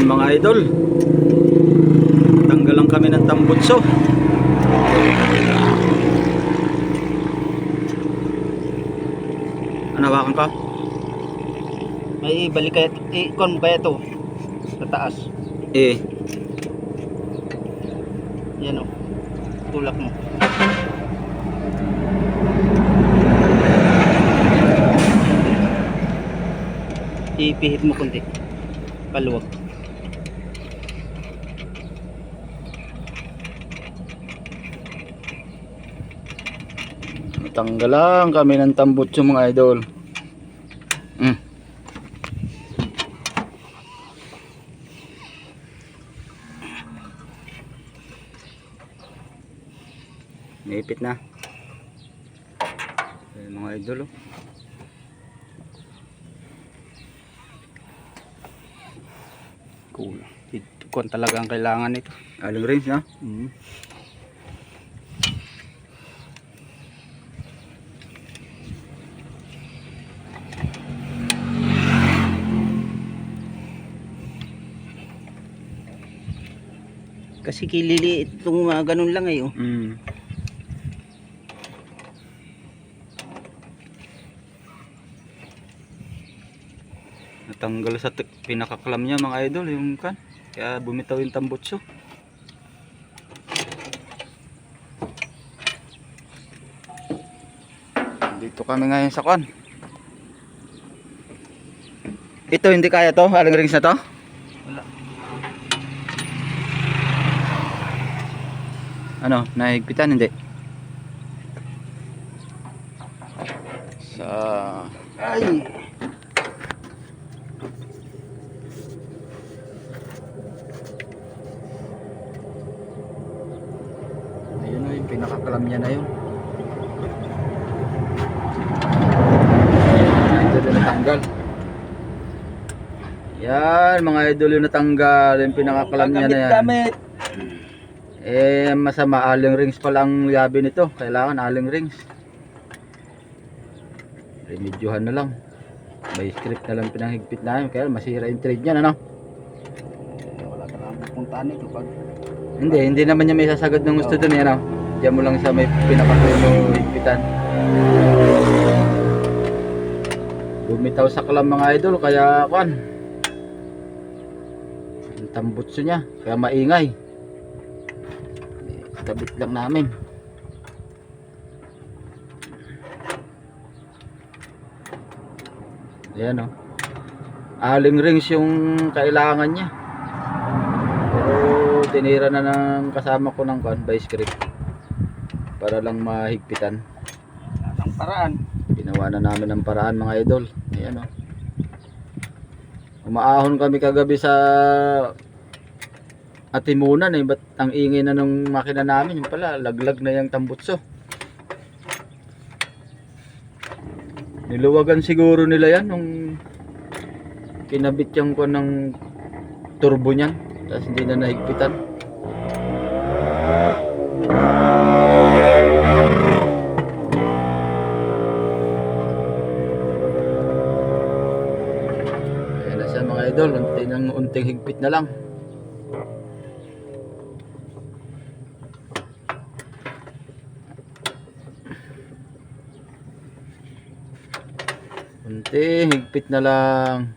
Yan mga idol. Tanggalan kami ng tambutso. Hawakan ka? May balik kaya, ikon mo kaya to. Sa taas. Eh, Yan o. Tulak mo. Ipihit mo kunti. Paluwag. Tanggalan kami ng tambutso mga idol. Mm. Naipit na. Ayan, mga idol oh. Cool. Ikon talaga ang kailangan nito. Aling range na. Mm. Kasi kilili itong mga ganun lang eh. Oh. Mm. Natanggal sa pinakaklam niya mga idol yung kan. Kaya bumitaw yung tambutso. Dito kami ngayon sa kwan. Ito hindi kaya to, aling rings na to? Wala. Ano, nahigpitan hindi? Sa Ay! Ayun o, yung pinakakalam niya na yun. Natanggal. Yan, mga idol yung natanggal. Yung pinakakalam niya na yan. Gamit! Eh, masama. Aling rings pa lang yabi nito. Kailangan aling rings. Remedyohan na lang. May script na lang pinahigpit namin. Kaya masira yung trade niyan, ano? Wala ka lang pupuntahan nito pag Hindi, hindi naman niya may sasagad ng gusto dun, yan, ano? Diyan mo lang sa may pinakakulo higpitan. Bumitaw sa kalam mga idol, kaya kwan. Ang tambutso niya, kaya maingay. Kabit lang namin. Ayan o. Aling rings yung kailangan niya. Pero tinira na ng kasama ko ng by script. Para lang mahigpitan. ang paraan. Ginawa na namin ng paraan mga idol. Ayan o. Umaahon kami kagabi sa Atimunan eh. Ba't ang ingay na ng makina namin? Yung pala, laglag na yung tambutso. Niluwagan siguro nila yan nung kinabit yung ko ng turbo niyan. Tapos hindi na nahigpitan. Ayan na siya mga idol, unti ng unting higpit na lang. Unti, higpit na lang.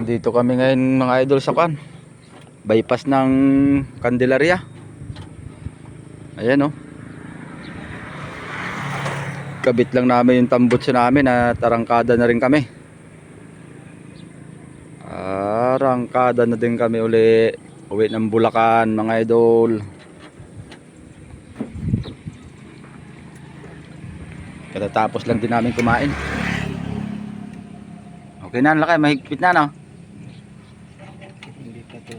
Dito kami ngayon mga idol sa kan. Bypass ng Candelaria. Ayan oh. Kabit lang namin yung tambutso namin at arangkada na rin kami. Arangkada na din kami uli. Uwi ng Bulacan mga idol. Katatapos lang din namin kumain. Okay na, laki. Mahigpit na, no? Hindi pa to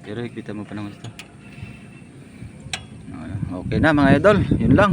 Pero higpitan mo pa ng gusto. Okay na mga idol, yun lang.